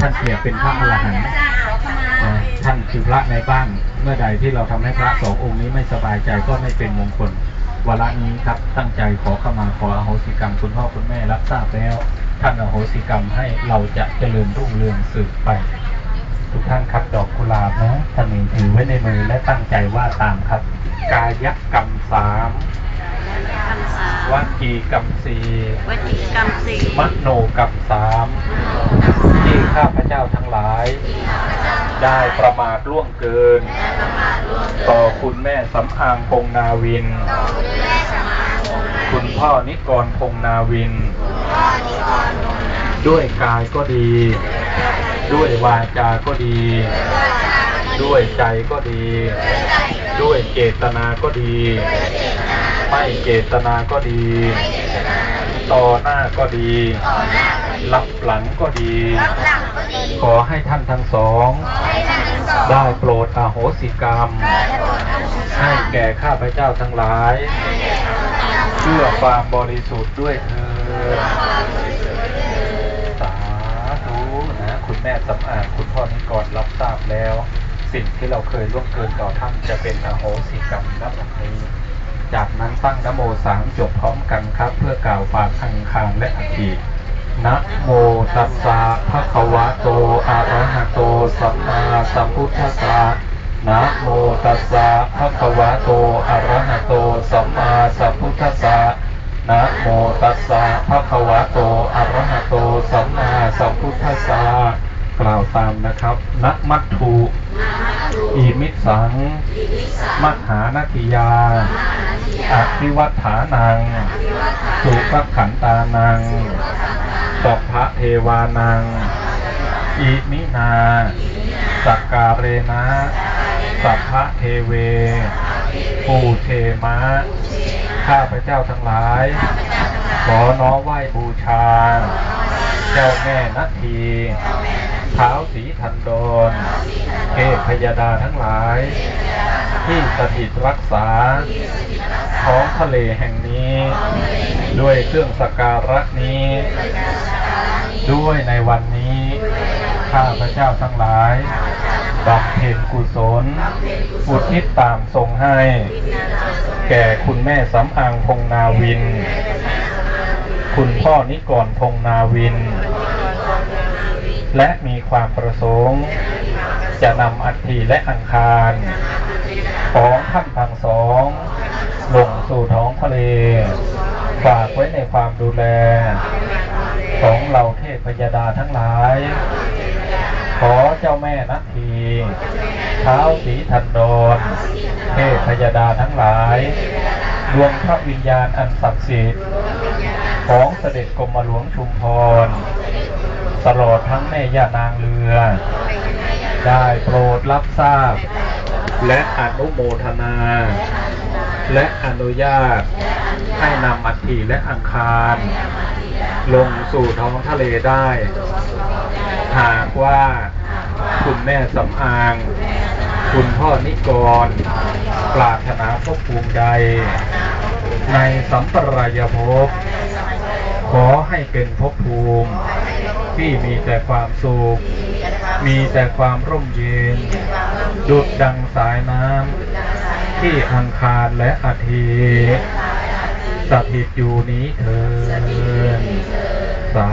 ท่านเปรียบเป็นพระอรหันต์นะท่านคือพระในบ้านเมื่อใดที่เราทำให้พระสององค์นี้ไม่สบายใจก็ไม่เป็นมงคลวาระนี้ครับตั้งใจขอเข้ามาขออโหสิกรรมคุณพ่อคุณแม่รับทราบแล้ว ท่านอโหสิกรรมให้เราจะเจริญรุ่งเรืองสืบไป ทุกท่านครับดอกกุหลาบนะท่านนี้ถือไว้ในมือและตั้งใจว่าตามครับ กายกรรมสามกรรมสามวจีกรรมสี่วจีกรรมสี่มโนกรรมสามที่ข้าพเจ้าทั้งหลาย ได้ประมาทล่วงเกิน ต่อคุณแม่สำอางพงนาวิน คุณพ่อนิกรพงนาวิน ด้วยกายก็ดี ด้วยวาจาก็ดี ด้วยใจก็ดี ด้วยเจตนาก็ดี ไม่เจตนาก็ดี ต่อหน้าก็ดี รับหลังก็ดี ขอให้ท่านทั้งสอง ได้โปรดอาโหสิกรรม ให้แก่ข้าพเจ้าทั้งหลาย เพื่อความบริสุทธิ์ด้วยเถิดสาธุนะ คุณแม่สำอางคุณพ่อนิกรรับทราบแล้ว สิ่งที่เราเคยล่วงเกินต่อท่านจะเป็นอโหสิกรรมณบัดนี้จากนั้นตั้งนะโมสามจบพร้อมกันครับ เพื่อกล่าวฝากอังคารและอธิ นะโมตัสสะภะคะวะโต อะระหะโต สัมมาสัมพุทธัสสะนะโมตัสสะภะคะวะโต อะระหะโต สัมมาสัมพุทธัสสะนะโมตัสสะภะคะวะโต อะระหะโต สัมมาสัมพุทธัสสะกล่าวตามนะครับนะมัตถุอิมิสัง มหานาทิยาอภิวัฏฐานัง สุภขันตานัง สัพพะเทวานัง อิมินา สักการเรนะ สัพพะเทเว ปูเทมะ ข้าพเจ้าทั้งหลาย ขอน้อมไหว้บูชา เจ้าแม่นาทีเท้าสีทันโดนเทพพยดาทั้งหลาย ที่สถิตรักษา ท้องทะเลแห่งนี้ ด้วยเครื่องสกการะนี้ ด้วยในวันนี้ ข้าพระเจ้าทั้งหลายบำเพ็ญกุศลอุทิศตามทรงให้ แก่คุณแม่สำอางพงนาวิน คุณพ่อนิกรพงนาวิน และมีความประสงค์ จะนำอัฐิและอังคารของท่านทั้งสอง ลงสู่ท้องทะเล ฝากไว้ในความดูแล ของเราเทพยดาทั้งหลาย ขอเจ้าแม่นัททีเท้าสีทันดรเทพยดาทั้งหลาย ดวงพระวิญญาณอันศักดิ์สิทธิ์ของเสด็จกรมหลวงชุมพร ตลอดทั้งแม่ย่านางเรือ ได้โปรดรับทราบ และอนุโมทนา และอนุญาตให้นำอัฐิและอังคาร ลงสู่ท้องทะเลได้ หากว่าคุณแม่สำอาง คุณพ่อนิกร ปรารถนาภพภูมิใด ในสัมปรายภพขอให้เป็นภพภูมิ ที่มีแต่ความสุข มีแต่ความร่มเย็นดุดดังสายน้ำ ที่อังคารและอาทิตย์สถิตอยู่นี้เถิดสา